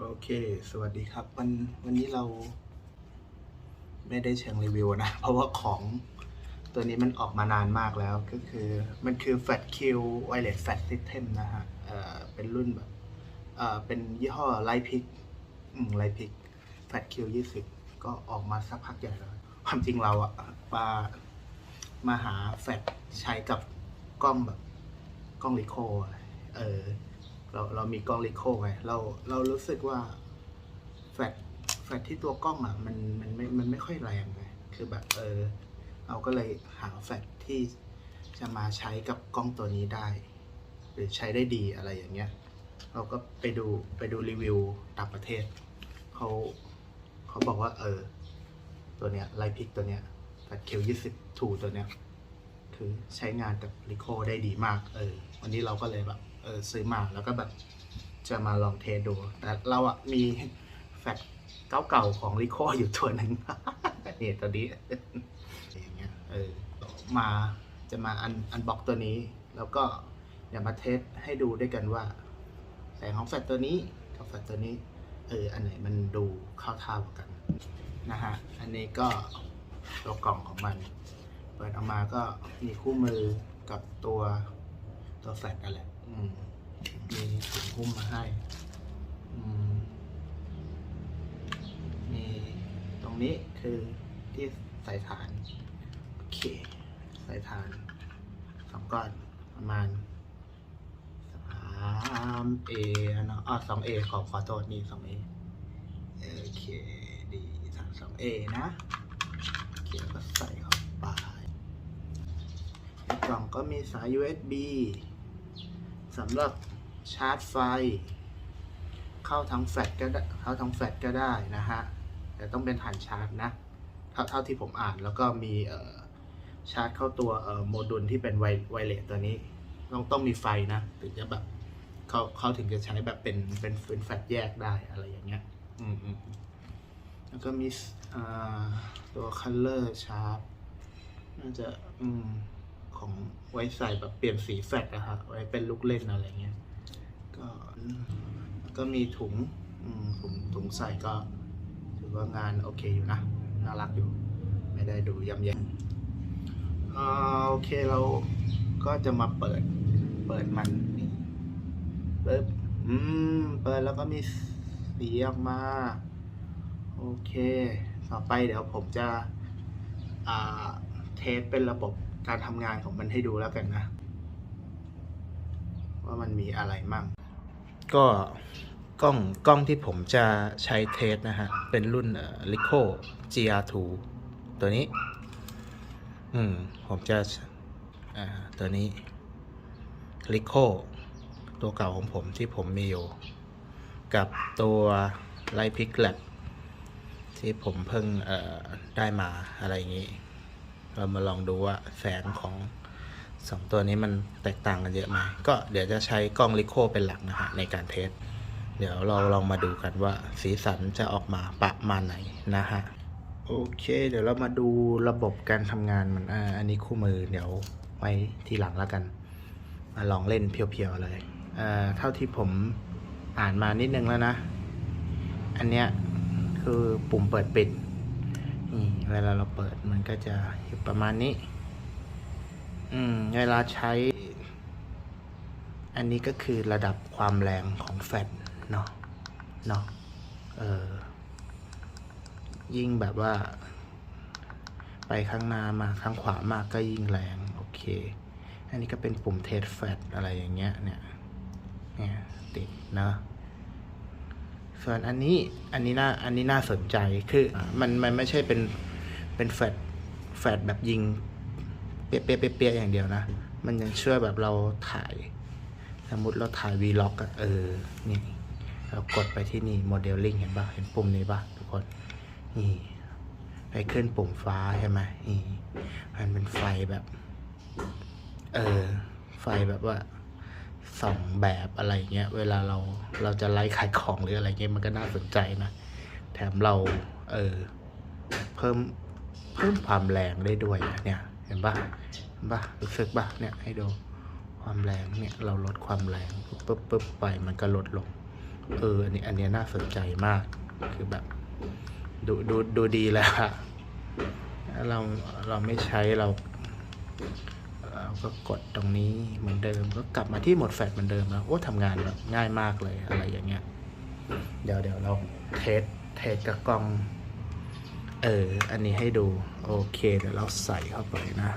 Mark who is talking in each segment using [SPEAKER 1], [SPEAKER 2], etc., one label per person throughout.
[SPEAKER 1] โอเค สวัสดีครับ วันวันนี้เรา ไม่ได้เชิงรีวิวนะ เพราะว่าของตัวนี้มันออกมานานมากแล้วก็คือมันคือ Fat Q Wireless Fat System นะฮะเอ่อเป็นรุ่นแบบเอ่อเป็นยี่ห้อไลพิกอืมไลพิก Fat Q 20 ก็ออกมาสักพักใหญ่แล้ว ความจริงเราอะมามาหาแฟตใช้กับกล้องแบบกล้องลิโคเออ เราเรามีกล้องลิโคไงเราเรารู้สึกว่าแฟลชแฟลชที่ตัวกล้องอะมันมันไม่มันไม่ค่อยแรงไงคือแบบเออเราก็เลยหาแฟลชที่จะมาใช้กับกล้องตัวนี้ได้ หรือใช้ได้ดีอะไรอย่างเงี้ย เราก็ไปดูไปดูรีวิวต่างประเทศเขาเขาบอกว่า เออ ตัวเนี้ยไลพิกตัวเนี้ยแฟลชคิวยี่สิบทูตัวเนี้ยคือใช้งานกับลิโคได้ดีมาก เออ วันนี้เราก็เลยแบบ เออซื้อมาแล้วก็แบบจะมาลองเทสดู แต่เราอะมีแฟลชเก่าๆของลิโคอยู่ตัวหนึ่งนี่ตัวนี้อย่างเงี้ยเออมาจะมาอันอันบ็อกตัวนี้ แล้วก็ย่ามาเทสให้ดูด้วยกันว่าแสงของแฟลชตัวนี้กับแฟลชตัวนี้เอออันไหนมันดูเข้าท่ากว่ากันนะฮะอันนี้ก็ตัวกล่องของมัน เปิดออกมาก็มีคู่มือกับตัวตัวแฟลชนั่นแหละ มีถุงหุ้มมาให้มีตรงนี้คือที่ใส่ฐาน โอเค ใส่ฐานสองก้อนประมาณสามเอเนาะอ๋อสองเอขอขอโทษนี่สองเอโอเคดีฐานสองเอนะโอเคแล้วก็ใส่เข้าไปกล่องก็มีสาย USB สำหรับชาร์จไฟ เข้าทั้งแฟลชก็ได้เข้าทั้งแฟลชก็ได้นะฮะแต่ต้องเป็นฐานชาร์จนะเท่าเท่าที่ผมอ่านแล้วก็มีชาร์จเข้าตัวโมดูลที่เป็นไวเลสตัวนี้ ต้องต้องมีไฟนะ ถึงจะแบบเขาเขาถึงจะใช้แบบเป็นเป็นเป็นแฟลชแยกได้อะไรอย่างเงี้ยอืมอืมแล้วก็มีอ่าตัว color sharp น่าจะอืม ของไว้ใส่แบบเปลี่ยนสีแฟลชอะครับไว้เป็นลูกเล่นอะไรเงี้ยก็ก็มีถุงถุงถุงใส่ก็ ถือว่างานโอเคอยู่นะ น่ารักอยู่ ไม่ได้ดูย่ำแย่โอเคเราก็จะมาเปิด เปิดมันนี่ปึ๊บอืมเปิดแล้วก็มีสีออกมา โอเค ต่อไปเดี๋ยวผมจะ อ่า เทสเป็นระบบ การทำงานของมันให้ดูแล้วกันนะ ว่ามันมีอะไรมั่ง ก็กล้องกล้องที่ผมจะใช้เทสนะฮะ เป็นรุ่นเอ่อ Ricoh GR2 ตัวนี้ อืม ผมจะ อ่า ตัวนี้ Ricoh ตัวเก่าของผมที่ผมมีอยู่ กับตัว Light p i c l a ที่ผมเพิ่งเอ่อได้มาอะไรอย่างนี้ เรามาลองดูว่าแสงของสองตัวนี้มันแตกต่างกันเยอะไหมก็เดี๋ยวจะใช้กล้องลิโคเป็นหลักนะฮะในการเทส เดี๋ยวเราลองมาดูกันว่าสีสันจะออกมาประมาณไหนนะฮะ โอเค เดี๋ยวเรามาดูระบบการทำงานมันอ่าอันนี้คู่มือเดี๋ยวไว้ทีหลังแล้วกัน มาลองเล่นเพียวๆเลยอ่าเท่าที่ผมอ่านมานิดนึงแล้วนะ อันเนี้ยคือปุ่มเปิดปิด นี่เวลาเราเปิดมันก็จะอยู่ประมาณนี้ อืม เวลาใช้ อันนี้ก็คือระดับความแรงของแฟลชเนาะเนาะเออ ยิ่งแบบว่า ไปข้างหน้ามาข้างขวามากก็ยิ่งแรง โอเค อันนี้ก็เป็นปุ่มเทสแฟลชอะไรอย่างเงี้ยเนี่ย เนี่ยติดเนาะ ส่วนอันนี้อันนี้น่าอันนี้น่าสนใจคือมันมันไม่ใช่เป็นเป็นแฟลชแฟลชแบบยิง เปียเปียเปียอย่างเดียวนะ มันยังช่วยแบบเราถ่าย สมมติเราถ่ายวีล็อกอะเออนี่เรากดไปที่นี่โมเดลลิ่งเห็นปะเห็นปุ่มนี้ปะทุกคนนี่ไปขึ้นปุ่มฟ้าใช่ไหมนี่มันเป็นไฟแบบ เออ ไฟแบบว่า สองแบบอะไรเงี้ย เวลาเราเราจะไลฟ์ขายของหรืออะไรเงี้ยมันก็น่าสนใจนะ แถมเราเออเพิ่มเพิ่มความแรงได้ด้วยเนี่ย เห็นปะเห็นปะรู้สึกปะเนี่ยให้ดูความแรงเนี่ยเราลดความแรงปุ๊บปุ๊บปุ๊บไปมันก็ลดลง เอออันนี้อันนี้น่าสนใจมาก คือแบบ ดูดูดูดีแล้วอะเราเราไม่ใช้เรา เราก็กดตรงนี้เหมือนเดิมก็กลับมาที่หมดแฟลชเหมือนเดิมแล้วโอ้ทำงานแบบง่ายมากเลยอะไรอย่างเงี้ย เดี๋ยวเดี๋ยวเราเทสเทสกับกล้อง เออ อันนี้ให้ดูโอเค เดี๋ยวเราใส่เข้าไปนะ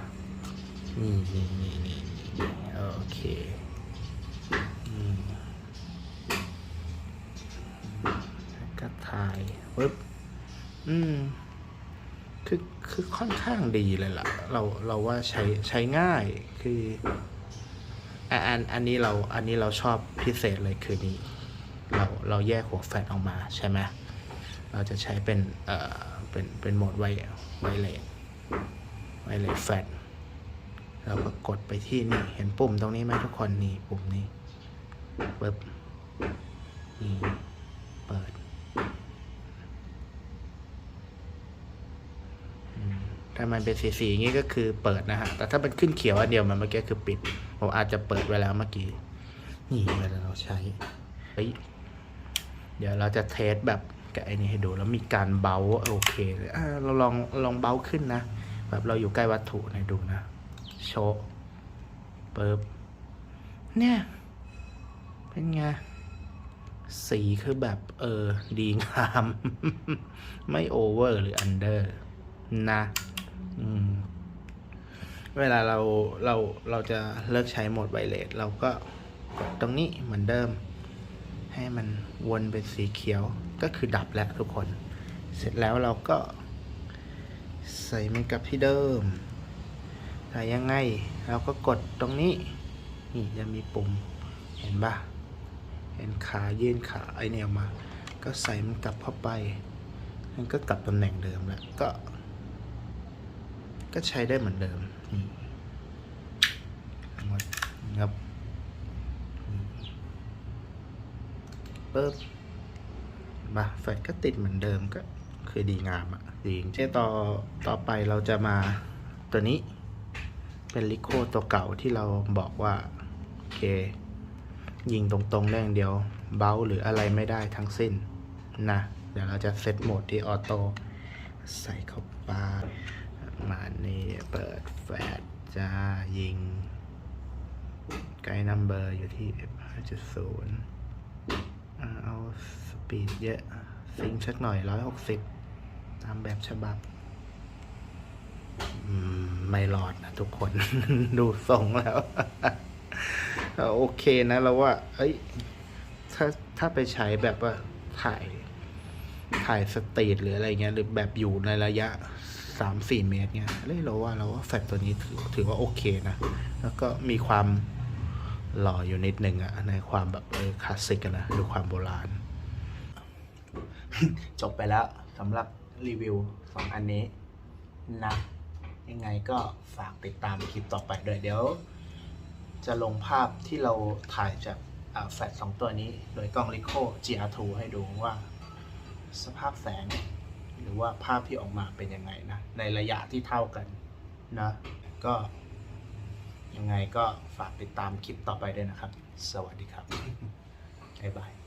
[SPEAKER 1] นี่นี่นี่นี่โอเคก็ถ่ายปึ๊บอืม คือคือค่อนข้างดีเลยล่ะ เราเราว่าใช้ใช้ง่ายคืออันอันนี้เราอันนี้เราชอบพิเศษเลยคือนี้ เราเราแยกหัวแฟลออกมาใช่ไหมเราจะใช้เป็นเอ่อเป็นเป็นโหมดไวไวเลสไวเลสแฟลชเราก็กดไปที่นี่เห็นปุ่มตรงนี้ไหมทุกคนนี่ปุ่มนี้ปึ๊บนี่เปิด ถ้ามันเป็นสีสีอย่างนี้ก็คือเปิดนะฮะ แต่ถ้ามันขึ้นเขียวอันเดียวมันเมื่อกี้คือปิด ผมอาจจะเปิดไว้แล้วเมื่อกี้ นี่เวลาเราใช้เฮ้ยเดี๋ยวเราจะเทสแบบกับไอ้นี่ให้ดู แล้วมีการเบาโอเคเลยเราลองลองเบาขึ้นนะ แบบเราอยู่ใกล้วัตถุให้ดูนะ โชว์เปิบเนี่ย เป็นไง สีคือแบบ เออ ดีงาม ไม่โอเวอร์หรืออันเดอร์ นะ เวลาเราเราเราจะเลิกใช้โหมดไวเลสเราก็กดตรงนี้เหมือนเดิม ให้มันวนเป็นสีเขียวก็คือดับแล้วทุกคน เสร็จแล้วเราก็ ใส่มันกลับที่เดิมใส่ยังไงเราก็กดตรงนี้ นี่จะมีปุ่มเห็นปะเห็นขายื่นขาไอเนี่ยมา ก็ใส่มันกลับเข้าไปมันก็กลับตำแหน่งเดิมแล้วก็ ก็ใช้ได้เหมือนเดิมนี่หมดครับปึ๊บมาแฟลชก็ติดเหมือนเดิมก็คือดีงามอะ่ะดีจริงเช่ต่อต่อไปเราจะมาตัวนี้ เป็นลิโคตัวเก่าที่เราบอกว่า โอเค ยิงตรงๆได้อย่างเดียว เบาหรืออะไรไม่ได้ทั้งสิ้นนะ เดี๋ยวเราจะเซตโหมดที่ออโต้ใส่เข้าไป มานี่เปิดแฟลชจะยิง ไกด์นัมเบอร์อยู่ที่5.0 เอาสปีดเยอะ ซิงค์สักหน่อย 160 ตามแบบฉบับไม่รอดนะทุกคน ดูทรงแล้ว โอเคนะเราว่า เอ้ย ถ้าถ้าไปใช้แบบว่าถ่ายถ่ายสตรีทหรืออะไรเงี้ย หรือแบบอยู่ในระยะ สามสี่เมตรเงี้ยเฮ้ยเราว่าเราว่าแฟลชตัวนี้ถือถือว่าโอเคนะ แล้วก็มีความหล่ออยู่นิดนึงอะในความแบบเออคลาสสิกอะนะดูความโบราณ จบไปแล้วสำหรับรีวิวสองอันนี้นะยังไงก็ฝากติดตามคลิปต่อไปด้วยเดี๋ยว จะลงภาพที่เราถ่ายจากแฟลชสองตัวนี้ โดยกล้อง Ricoh GR2 ให้ดูว่า สภาพแสง หรือว่าภาพที่ออกมาเป็นยังไงนะในระยะที่เท่ากันนะก็ยังไงก็ฝากติดตามคลิปต่อไปด้วยนะครับ สวัสดีครับบ๊ายบาย